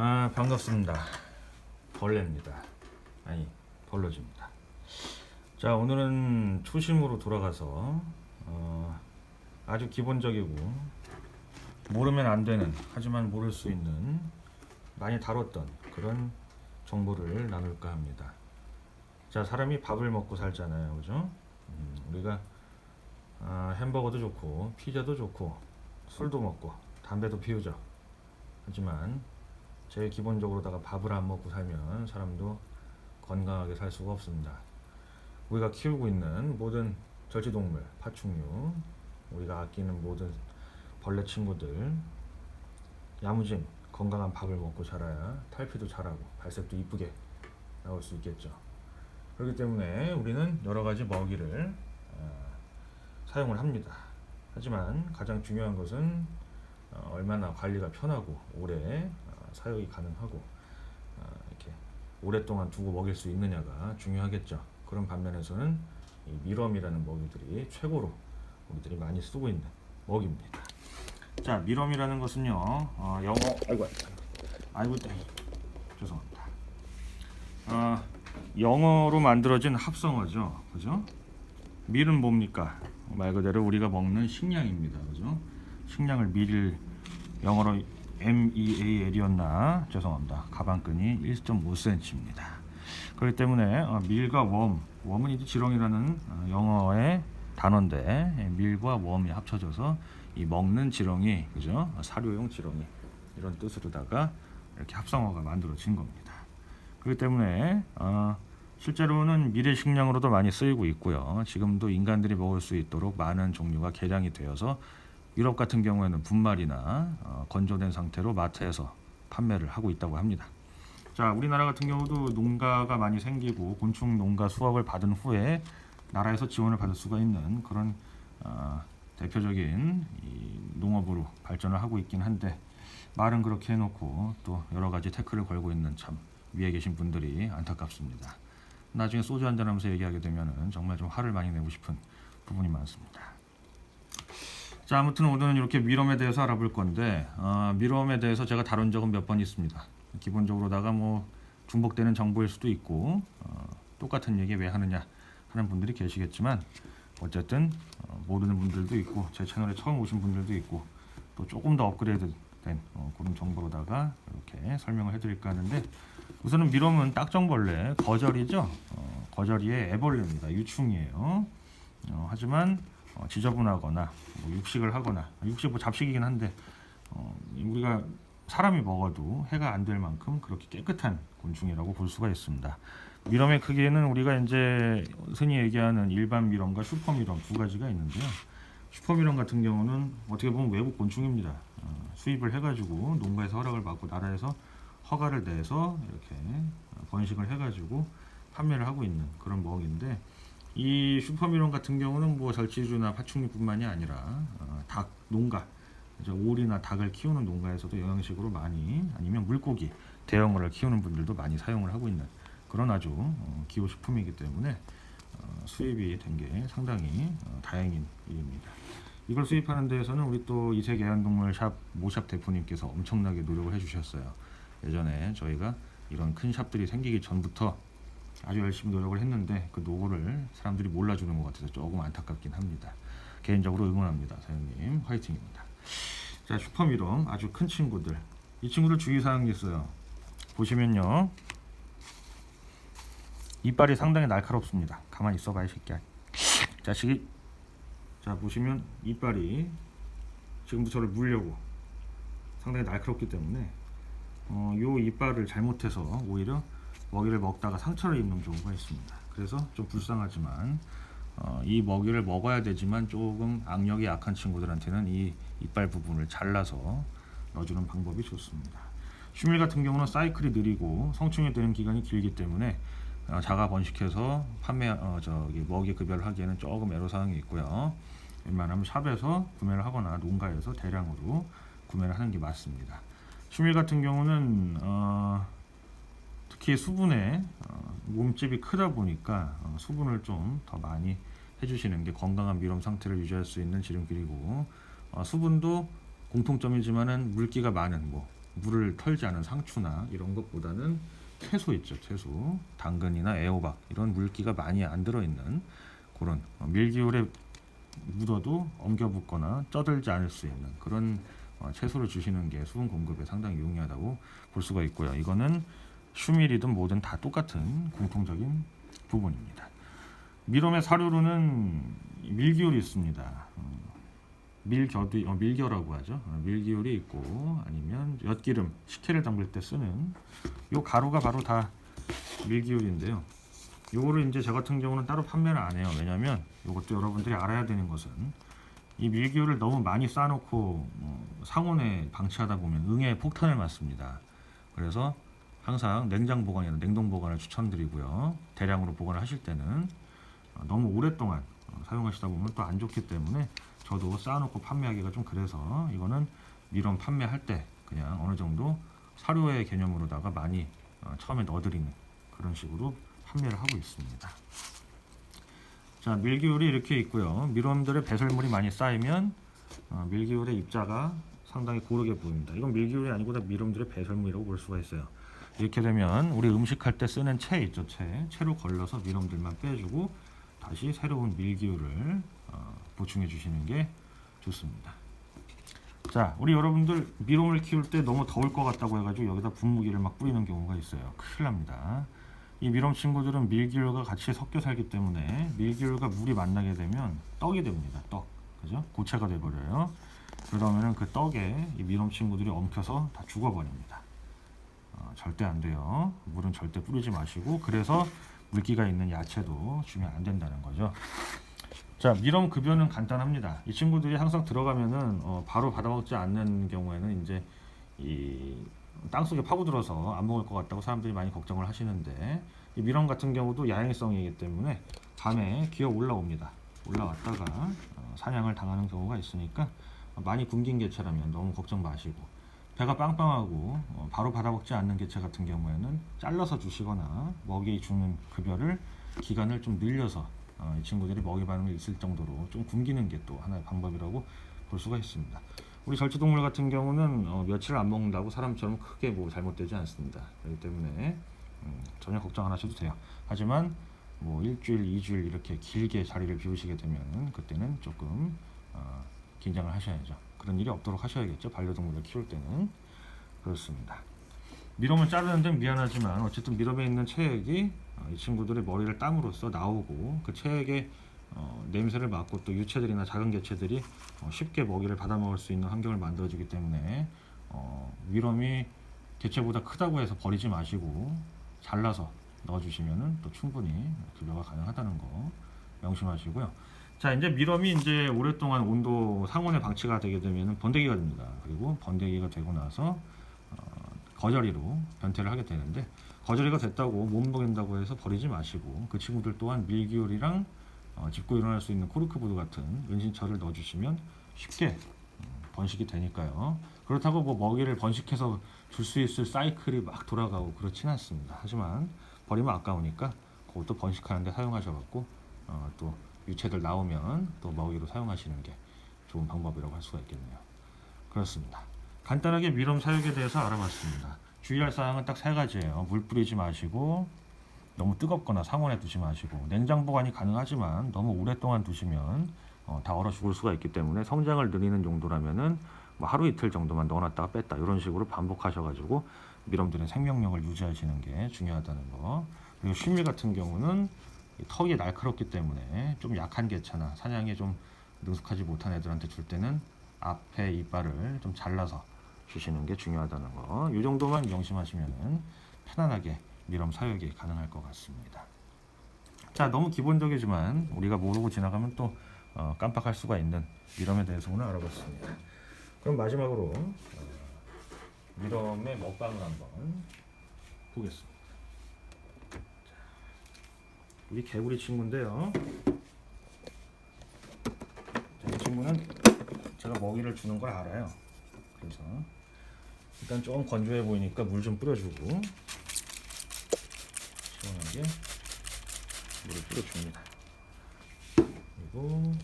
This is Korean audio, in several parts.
아 반갑습니다. 벌레입니다. 아니 벌러집니다. 자 오늘은 초심으로 돌아가서 어, 아주 기본적이고 모르면 안 되는 하지만 모를 수 있는 많이 다뤘던 그런 정보를 나눌까 합니다. 자 사람이 밥을 먹고 살잖아요, 그죠? 음, 우리가 아, 햄버거도 좋고 피자도 좋고 술도 먹고 담배도 피우죠. 하지만 제일 기본적으로다가 밥을 안 먹고 살면 사람도 건강하게 살 수가 없습니다. 우리가 키우고 있는 모든 절지동물, 파충류, 우리가 아끼는 모든 벌레 친구들, 야무진 건강한 밥을 먹고 자라야 탈피도 잘하고 발색도 이쁘게 나올 수 있겠죠. 그렇기 때문에 우리는 여러 가지 먹이를 어, 사용을 합니다. 하지만 가장 중요한 것은 어, 얼마나 관리가 편하고 오래 어, 사용이 가능하고 어, 이렇게 오랫동안 두고 먹일 수 있느냐가 중요하겠죠. 그런 반면에서는 이 미럼이라는 먹이들이 최고로 우리들이 많이 쓰고 있는 먹이입니다. 자, 미럼이라는 것은요, 어, 영어, 아이고, 아이고, 땡. 죄송합니다. 아, 영어로 만들어진 합성어죠, 그죠? 밀은 뭡니까? 말 그대로 우리가 먹는 식량입니다, 그죠? 식량을 밀 영어로 MEAL이었나 죄송합니다. 가방끈이 1.5cm입니다. 그렇기 때문에 어, 밀과 웜, 웜은 이제 지렁이라는 어, 영어의 단어인데 예, 밀과 웜이 합쳐져서 이 먹는 지렁이, 그죠? 사료용 지렁이 이런 뜻으로다가 이렇게 합성어가 만들어진 겁니다. 그렇기 때문에 어, 실제로는 미래 식량으로도 많이 쓰이고 있고요. 지금도 인간들이 먹을 수 있도록 많은 종류가 개량이 되어서 유럽 같은 경우에는 분말이나 어, 건조된 상태로 마트에서 판매를 하고 있다고 합니다. 자, 우리나라 같은 경우도 농가가 많이 생기고 곤충 농가 수업을 받은 후에 나라에서 지원을 받을 수가 있는 그런 어, 대표적인 이 농업으로 발전을 하고 있긴 한데 말은 그렇게 해놓고 또 여러 가지 태클을 걸고 있는 참 위에 계신 분들이 안타깝습니다. 나중에 소주 한잔 하면서 얘기하게 되면은 정말 좀 화를 많이 내고 싶은 부분이 많습니다. 자 아무튼 오늘은 이렇게 미럼에 대해서 알아볼 건데 어, 미럼에 대해서 제가 다룬 적은 몇 번 있습니다. 기본적으로다가 뭐 중복되는 정보일 수도 있고 어, 똑같은 얘기 왜 하느냐 하는 분들이 계시겠지만 어쨌든 어, 모르는 분들도 있고 제 채널에 처음 오신 분들도 있고 또 조금 더 업그레이드 된 어, 그런 정보로다가 이렇게 설명을 해드릴까 하는데 우선은 미럼은 딱정벌레 거절이죠. 어, 거절이의 애벌레입니다. 유충이에요. 어, 하지만 어, 지저분하거나 뭐 육식을 하거나 육식 뭐 잡식이긴 한데 어, 우리가 사람이 먹어도 해가 안 될 만큼 그렇게 깨끗한 곤충이라고 볼 수가 있습니다. 미럼의 크기에는 우리가 이제 흔히 얘기하는 일반 미럼과 슈퍼 미럼 두 가지가 있는데요. 슈퍼 미럼 같은 경우는 어떻게 보면 외국 곤충입니다. 어, 수입을 해가지고 농가에서 허락을 받고 나라에서 허가를 내서 이렇게 번식을 해가지고 판매를 하고 있는 그런 먹인데 이 슈퍼미론 같은 경우는 뭐 절지류나 파충류뿐만이 아니라 어, 닭 농가 오리나 닭을 키우는 농가에서도 영양식으로 많이 아니면 물고기 대형어를 키우는 분들도 많이 사용을 하고 있는 그런 아주 어, 기호 식품이기 때문에 어, 수입이 된 게 상당히 어, 다행인 일입니다. 이걸 수입하는 데에서는 우리 또 이세계 애완동물 샵 모샵 대표님께서 엄청나게 노력을 해주셨어요. 예전에 저희가 이런 큰 샵들이 생기기 전부터 아주 열심히 노력을 했는데 그 노고를 사람들이 몰라주는 것 같아서 조금 안타깝긴 합니다. 개인적으로 응원합니다, 사장님 화이팅입니다. 자 슈퍼미럼 아주 큰 친구들 이 친구들 주의사항이 있어요. 보시면요 이빨이 상당히 날카롭습니다. 가만히 있어봐 이 새끼야. 자식이 자 보시면 이빨이 지금도 저를 물려고 상당히 날카롭기 때문에 어, 요 이빨을 잘못해서 오히려 먹이를 먹다가 상처를 입는 경우가 있습니다. 그래서 좀 불쌍하지만 어, 이 먹이를 먹어야 되지만 조금 악력이 약한 친구들한테는 이 이빨 부분을 잘라서 넣어주는 방법이 좋습니다. 슈밀 같은 경우는 사이클이 느리고 성충이 되는 기간이 길기 때문에 어, 자가 번식해서 판매 어, 저기 먹이 급여를 하기에는 조금 애로사항이 있고요. 웬만하면 샵에서 구매를 하거나 농가에서 대량으로 구매를 하는 게 맞습니다. 슈밀 같은 경우는 어, 특히 수분에 어, 몸집이 크다 보니까 어, 수분을 좀 더 많이 해주시는 게 건강한 미럼 상태를 유지할 수 있는 지름길이고 어, 수분도 공통점이지만은 물기가 많은 뭐 물을 털지 않은 상추나 이런 것보다는 채소 있죠 채소 당근이나 애호박 이런 물기가 많이 안 들어있는 그런 어, 밀기울에 묻어도 엉겨붙거나 쪄들지 않을 수 있는 그런 어, 채소를 주시는 게 수분 공급에 상당히 용이하다고 볼 수가 있고요. 이거는 슈밀이든 뭐든 다 똑같은 공통적인 부분입니다. 미럼의 사료로는 밀기울이 있습니다. 어, 밀겨도 어, 밀겨라고 하죠. 어, 밀기울이 있고 아니면 엿기름 식혜를 담글 때 쓰는 요 가루가 바로 다 밀기울인데요. 요거를 이제 저 같은 경우는 따로 판매를 안 해요. 왜냐면 요것도 여러분들이 알아야 되는 것은 이 밀기울을 너무 많이 쌓아놓고 어, 상온에 방치하다 보면 응에 폭탄을 맞습니다. 그래서 항상 냉장 보관이나 냉동 보관을 추천드리고요. 대량으로 보관을 하실 때는 어, 너무 오랫동안 어, 사용하시다 보면 또 안 좋기 때문에 저도 쌓아놓고 판매하기가 좀 그래서 이거는 미럼 판매할 때 그냥 어느 정도 사료의 개념으로다가 많이 어, 처음에 넣어드리는 그런 식으로 판매를 하고 있습니다. 자 밀기울이 이렇게 있고요. 미럼들의 배설물이 많이 쌓이면 어, 밀기울의 입자가 상당히 고르게 보입니다. 이건 밀기울이 아니고 다 미럼들의 배설물이라고 볼 수가 있어요. 이렇게 되면 우리 음식할 때 쓰는 채 있죠 채 채로 걸러서 미럼들만 빼주고 다시 새로운 밀기울을 어, 보충해 주시는 게 좋습니다. 자, 우리 여러분들 미럼을 키울 때 너무 더울 것 같다고 해가지고 여기다 분무기를 막 뿌리는 경우가 있어요. 큰일 납니다. 이 미럼 친구들은 밀기울과 같이 섞여 살기 때문에 밀기울과 물이 만나게 되면 떡이 됩니다. 떡, 그죠? 고체가 돼버려요. 그러면은 그 떡에 이 미럼 친구들이 엉켜서 다 죽어버립니다. 어, 절대 안 돼요. 물은 절대 뿌리지 마시고 그래서 물기가 있는 야채도 주면 안 된다는 거죠. 자, 미럼 급여는 간단합니다. 이 친구들이 항상 들어가면은 어, 바로 받아먹지 않는 경우에는 이제 이 땅속에 파고들어서 안 먹을 것 같다고 사람들이 많이 걱정을 하시는데 이 미럼 같은 경우도 야행성이기 때문에 밤에 기어 올라옵니다. 올라왔다가 어, 사냥을 당하는 경우가 있으니까 많이 굶긴 개체라면 너무 걱정 마시고 배가 빵빵하고 어, 바로 받아먹지 않는 개체 같은 경우에는 잘라서 주시거나 먹이 주는 급여를 기간을 좀 늘려서 어, 이 친구들이 먹이 반응이 있을 정도로 좀 굶기는 게 또 하나의 방법이라고 볼 수가 있습니다. 우리 절제동물 같은 경우는 어, 며칠 안 먹는다고 사람처럼 크게 뭐 잘못되지 않습니다. 그렇기 때문에 음, 전혀 걱정 안 하셔도 돼요. 하지만 뭐 일주일, 이주일 이렇게 길게 자리를 비우시게 되면 그때는 조금 어, 긴장을 하셔야죠. 그런 일이 없도록 하셔야겠죠. 반려동물을 키울 때는 그렇습니다. 미럼을 자르는 데는 미안하지만 어쨌든 미럼에 있는 체액이 어, 이 친구들의 머리를 땀으로써 나오고 그 체액의 어, 냄새를 맡고 또 유체들이나 작은 개체들이 어, 쉽게 먹이를 받아 먹을 수 있는 환경을 만들어주기 때문에 어, 미럼이 개체보다 크다고 해서 버리지 마시고 잘라서 넣어주시면은 또 충분히 급여가 가능하다는 거 명심하시고요. 자 이제 미럼이 이제 오랫동안 온도 상온에 방치가 되게 되면은 번데기가 됩니다. 그리고 번데기가 되고 나서 어, 거저리로 변태를 하게 되는데 거저리가 됐다고 못 먹인다고 해서 버리지 마시고 그 친구들 또한 밀기울이랑 어, 짚고 일어날 수 있는 코르크보드 같은 은신처를 넣어주시면 쉽게 음, 번식이 되니까요. 그렇다고 뭐 먹이를 번식해서 줄 수 있을 사이클이 막 돌아가고 그렇진 않습니다. 하지만 버리면 아까우니까 그것도 번식하는데 사용하셔갖고 어, 또 유체들 나오면 또 먹이로 사용하시는 게 좋은 방법이라고 할 수가 있겠네요. 그렇습니다. 간단하게 미럼 사육에 대해서 알아봤습니다. 주의할 사항은 딱 세 가지예요. 물 뿌리지 마시고 너무 뜨겁거나 상온에 두지 마시고 냉장 보관이 가능하지만 너무 오랫동안 두시면 어, 다 얼어 죽을 수가 있기 때문에 성장을 느리는 용도라면은 뭐 하루 이틀 정도만 넣어놨다가 뺐다 이런 식으로 반복하셔가지고 미럼들의 생명력을 유지하시는 게 중요하다는 거. 그리고 쉬밀 같은 경우는 이 턱이 날카롭기 때문에 좀 약한 개체나 사냥에 좀 능숙하지 못한 애들한테 줄 때는 앞에 이빨을 좀 잘라서 주시는 게 중요하다는 거. 이 정도만 명심하시면은 편안하게 미럼 사육이 가능할 것 같습니다. 자, 너무 기본적이지만 우리가 모르고 지나가면 또 어, 깜빡할 수가 있는 미럼에 대해서 오늘 알아봤습니다. 그럼 마지막으로 어, 미럼의 먹방을 한번 보겠습니다. 자, 우리 개구리 친구인데요. 자, 이 친구는 제가 먹이를 주는 걸 알아요. 그래서 일단 조금 건조해 보이니까 물 좀 뿌려주고 시원하게 물을 뿌려줍니다. 그리고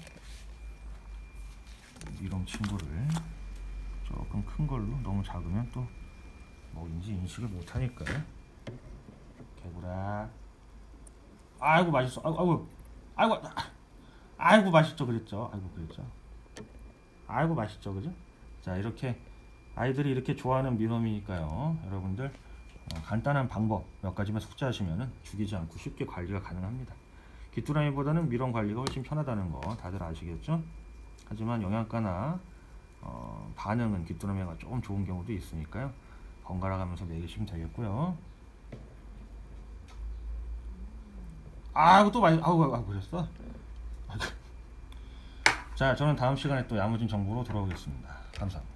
미럼 친구를 조금 큰 걸로 너무 작으면 또 뭐인지 인식을 못하니까 개구라 아이고 맛있어. 아이고 아이고. 아이고 아이고 맛있죠. 그랬죠. 아이고 그랬죠. 아이고 맛있죠. 그죠? 자 이렇게 아이들이 이렇게 좋아하는 미nom이니까요. 여러분들 어, 간단한 방법 몇 가지만 숙지하시면은 죽이지 않고 쉽게 관리가 가능합니다. 귀뚜라미보다는 미럼 관리가 훨씬 편하다는 거 다들 아시겠죠? 하지만 영양가나 어, 반응은 귀뚜라미가 조금 좋은 경우도 있으니까요. 번갈아 가면서 먹이시면 되겠고요 아이고 또 많이 아우 아우 그랬어? 자 저는 다음 시간에 또 야무진 정보로 돌아오겠습니다. 감사합니다